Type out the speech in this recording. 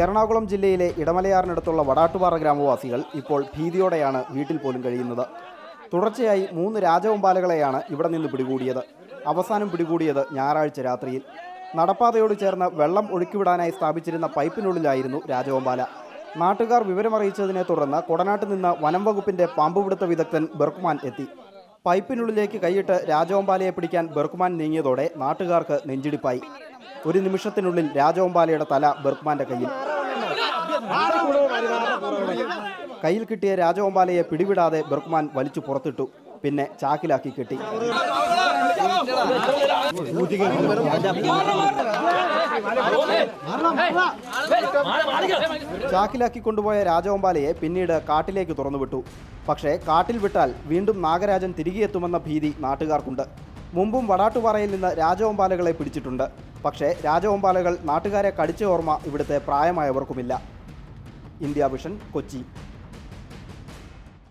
എറണാകുളം ജില്ലയിലെ ഇടമലയാറിനടുത്തുള്ള വടാട്ടുപാറ ഗ്രാമവാസികൾ ഇപ്പോൾ ഭീതിയോടെയാണ് വീട്ടിൽ പോലും കഴിയുന്നത്. തുടർച്ചയായി മൂന്ന് രാജവമ്പാലകളെയാണ് ഇവിടെ നിന്ന് പിടികൂടിയത്. അവസാനം പിടികൂടിയത് ഞായറാഴ്ച രാത്രിയിൽ. നടപ്പാതയോട് ചേർന്ന് വെള്ളം ഒഴുക്കിവിടാനായി സ്ഥാപിച്ചിരുന്ന പൈപ്പിനുള്ളിലായിരുന്നു രാജവമ്പാല. നാട്ടുകാർ വിവരമറിയിച്ചതിനെ തുടർന്ന് കൊടനാട്ടിൽ നിന്ന് വനം വകുപ്പിന്റെ പാമ്പുപിടുത്ത വിദഗ്ധൻ ബെർക്കുമാൻ എത്തി. പൈപ്പിനുള്ളിലേക്ക് കൈയിട്ട് രാജവമ്പാലയെ പിടിക്കാൻ ബെർക്കുമാൻ നീങ്ങിയതോടെ നാട്ടുകാർക്ക് നെഞ്ചിടിപ്പായി. ഒരു നിമിഷത്തിനുള്ളിൽ രാജവമ്പാലയുടെ തല ബെർക്കുമാന്റെ കയ്യിൽ. കയ്യിൽ കിട്ടിയ രാജവമ്പാലയെ പിടിവിടാതെ ബെർക്മാൻ വലിച്ചു പുറത്തിട്ടു. പിന്നെ ചാക്കിലാക്കി കെട്ടി. ചാക്കിലാക്കി കൊണ്ടുപോയ രാജവമ്പാലയെ പിന്നീട് കാട്ടിലേക്ക് തുറന്നുവിട്ടു. പക്ഷേ കാട്ടിൽ വിട്ടാൽ വീണ്ടും നാഗരാജൻ തിരികെ എത്തുമെന്ന ഭീതി നാട്ടുകാർക്കുണ്ട്. മുമ്പും വടാട്ടുപാറയിൽ നിന്ന് രാജവമ്പാലകളെ പിടിച്ചിട്ടുണ്ട്. പക്ഷേ രാജവമ്പാലകൾ നാട്ടുകാരെ കടിച്ച ഓർമ്മ ഇവിടുത്തെ പ്രായമായവർക്കുമില്ല. India vision Kochi.